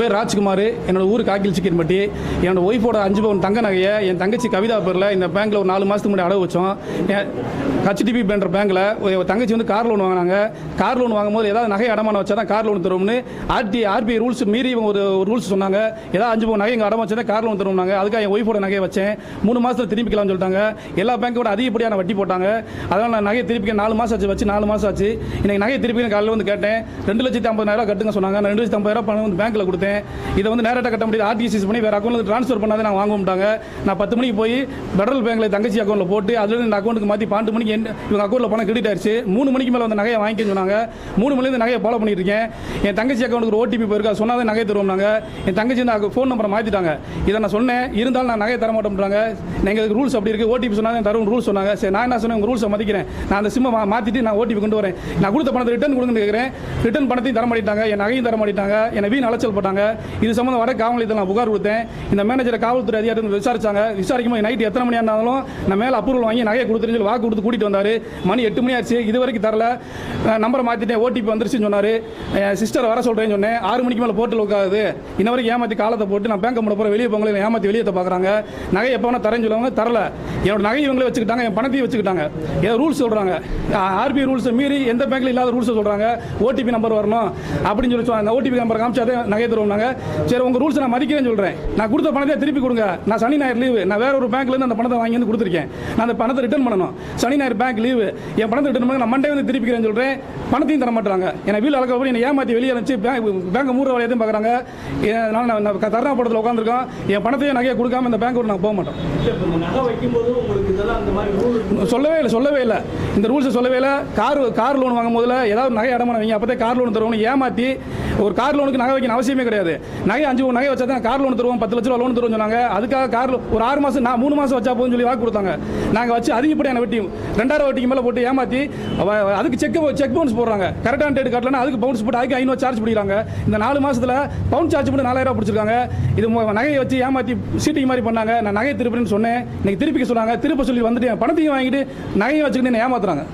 பேர் ராஜ்குமார் என்னோட ஊர் காக்கில் சிக்கன்பட்டி என்னோட ஒய்ஃபோட அஞ்சு பவுன் தங்க நகையை என் தங்கச்சி கவிதா பேரில் இந்த பேங்க்கில் ஒரு நாலு மாதத்துக்கு முன்னாடி அடவு வச்சோம். ஹச்டிபி பேன்ற பேங்க்கில் தங்கச்சி வந்து கார் லோன் வாங்கினாங்க. கார் லோன் வாங்கும்போது ஏதாவது நகை அடமானம் வச்சா தான் கார் லோன் தருவோம்னு ஆர்டி ஆர்பிஐ ரூல்ஸ் மீறி இவங்க ஒரு ரூல்ஸ் சொன்னாங்க. ஏதாவது அஞ்சு பவுன் நகை எங்கள் அடமா வச்சா கார் லோன் தருவோம்னாங்க. அதுக்காக என் ஒய்ஃபோட நகையை வச்சேன். மூணு மாதத்தில் திருப்பிக்கலாம்னு சொல்லிட்டாங்க. எல்லா பேங்க்கோட அதிகப்படியான வட்டி போட்டாங்க. அதனால் நான் நகையை திருப்பிக்க நாலு மாதம் ஆச்சு வச்சு நாலு மாதம் ஆச்சு. எனக்கு நகையை திருப்பி காலையில் வந்து கேட்டேன். ரெண்டு லட்சத்தி ஐம்பதாயிரம் கட்டுங்க சொன்னாங்க. நான் ரெண்டு லட்சத்தி ஐம்பதாயிரம் பணம் வந்து பேங்க்கில் கொடுத்தேன். இதை வந்து நேரட்டாக கட்ட முடியாது. ஆர்டிசிஸ் பண்ணி வேறு அக்கௌண்ட்டில் ட்ரான்ஸ்ஃபர் பண்ணாதே நான் வாங்க மாட்டாங்க. நான் பத்து மணிக்கு போய் ஃபெடரல் பேங்க்ல தங்கச்சி அக்கௌண்ட்டில் போட்டு அதில் இந்த அக்கௌண்ட்டுக்கு மாற்றி பன்னெண்டு மணிக்கு என் இவங்க அக்கௌண்ட்டில் பணம் கிரெடிட் ஆயிடுச்சு. மூணு மணிக்கு மேலே வந்து நகையை வாங்கிக்கன்னு சொன்னாங்க. மூணு மணிலேருந்து நகையை ஃபாலோ பண்ணிட்டு இருக்கேன் என் தங்கச்சி அக்கௌண்ட்டுக்கு ஒரு ஓடிபி போயிருக்கா சொன்னாதே நகை தருவோம் நாங்கள் என் தங்கச்சி நான் ஃபோன் நம்பரை மாற்றிட்டாங்க இதை நான் சொன்னேன். இருந்தாலும் நான் நகையை தர மாட்டோம்ன்றாங்க எங்களுக்கு ரூல்ஸ் அப்படி இருக்குது ஓடிபி சொன்னாங்க தரும் ரூல்ஸ் சொன்னாங்க. சரி நான் என்ன சொன்னேன்? உங்கள் ரூல்ஸை மதிக்கிறேன். நான் அந்த சிம்மை மாற்றிட்டு நான் ஓடிபி கொண்டு வரேன். நான் கொடுத்த பணத்தை ரிட்டர்ன் கொடுங்கன்னு கேட்குறேன் ரிட்டர்ன் பணத்தையும் தர மாட்டாங்க என் நகையும் தர மாட்டாங்க என்னை வீண் அலைச்சல் போட்டாங்க. இது சம்மந்தம் வர காவல் நிலையத்தில் நான் புகார் கொடுத்தேன். இந்த மேனேஜரை காவல்துறை அதிகாரி வந்து விசாரிச்சாங்க. விசாரிக்கும் போது நைட் எத்தனை மணி ஆனாலும் நான் மேலே அப்ரூவல் வாங்கி நகையை கொடுத்துருன்னு சொல்லி வாக்கு கொடுத்து கூட்டிகிட்டு வந்தார். மணி எட்டு மணி ஆச்சு. இது வரைக்கும் தரல. நம்பரை மாற்றிட்டேன் ஓடிபி வந்துருச்சுன்னு சொன்னார். சிஸ்டர் வர சொல்கிறேன்னு சொன்னேன். ஆறு மணிக்கு மேலே போட்டில் உட்காது இன்ன வரைக்கும் ஏமாற்றி காலத்தை போட்டு நான் பேங்க் போகிற வெளியே போங்களே ஏமாற்றி வெளியே பார்க்குறாங்க நகை எப்போ வேணா தரேன்னு சொல்லுவாங்க. தரல. என்னோட நகை இவங்களே வச்சுக்கிட்டாங்க. என் பணத்தையும் வச்சுக்கிட்டாங்க. ஏதோ ரூல்ஸ் சொல்கிறாங்க ஆர்பிஐ ரூல்ஸை மீறி எந்த பேங்க்ல இல்லாத ரூல்ஸை சொல்கிறாங்க ஓடிபி நம்பர் வரணும் அப்படின்னு சொல்லி அந்த ஓடிபி நம்பர் காமிச்சாதே நகை தருவோம் தருவோம்னாங்க சரி உங்கள் ரூல்ஸ் நான் மதிக்கிறேன்னு சொல்கிறேன் நான் கொடுத்த பணத்தை திருப்பி கொடுங்க. நான் சனி ஞாயிறு லீவு நான் வேற ஒரு பேங்க்லேருந்து அந்த பணத்தை வாங்கி வந்து கொடுத்துருக்கேன். நான் அந்த பணத்தை ரிட்டர்ன் பண்ணணும். சனி ஞாயிறு பேங்க் லீவு என் பணத்தை ரிட்டர்ன் பண்ணி நான் மண்டே வந்து திருப்பிக்கிறேன்னு சொல்கிறேன் பணத்தையும் தர மாட்டாங்க என்னை வீல் அளக்க போய் என்னை ஏமாற்றி வெளியே அனுப்பிச்சு பேங்க் பேங்க் மூணு வழியத்தையும் பார்க்குறாங்க நான் நான் தரணா படத்தில் உட்காந்துருக்கோம் என் பணத்தையும் நகையை கொடுக்காம இந்த பேங்க் நாங்கள் போக மாட்டோம். சொல்லவே இல்லை சொல்லவே இல்லை. இந்த ரூல்ஸை சொல்லவே இல்லை. கார் கார் லோன் வாங்கும் போதில் ஏதாவது நகை அடமான வைங்க. அப்போ கார் லோன் தருவோம்னு ஏமாற்றி ஒரு கார் லோனுக்கு நகை வைக்கணும் அவசியமே கிடையாது. நகை அஞ்சு நகை வச்சா தான் கார் லோன் தருவோம் பத்து லட்ச ரூபா லோன் தருவோம் சொன்னாங்க. அதுக்காக கார் லோன் ஒரு ஆறு மாதம் நான் மூணு மாதம் வச்சா போதும் சொல்லி வாக்கு கொடுத்தாங்க. நாங்கள் வச்சு அதிகப்படியான வட்டி ரெண்டாயிரம் வட்டிக்கு மேலே போட்டு ஏமாற்றி அதுக்கு செக் செக் பவுன்ஸ் போடுறாங்க. கரெக்டான டேட் காட்டலன்னா அதுக்கு பவுன்ஸ் போட்டு அதுக்கு ஐநூறு சார்ஜ் பிடிக்கிறாங்க. இந்த நாலு மாசத்துல பவுன் சார்ஜ் போட்டு நாலாயிரம் பிடிச்சிருக்காங்க. இது நகையை வச்சு ஏமாற்றி சீட்டிங் மாதிரி பண்ணாங்க. நான் நகையை திருப்பின்னு சொன்னேன். இன்னைக்கு திருப்பிக்க சொன்னாங்க. திருப்ப சொல்லி வந்துட்டு என் பணத்தையும் வாங்கிட்டு நகையை வச்சுக்கிட்டு என்ன ஏமாத்துறாங்க.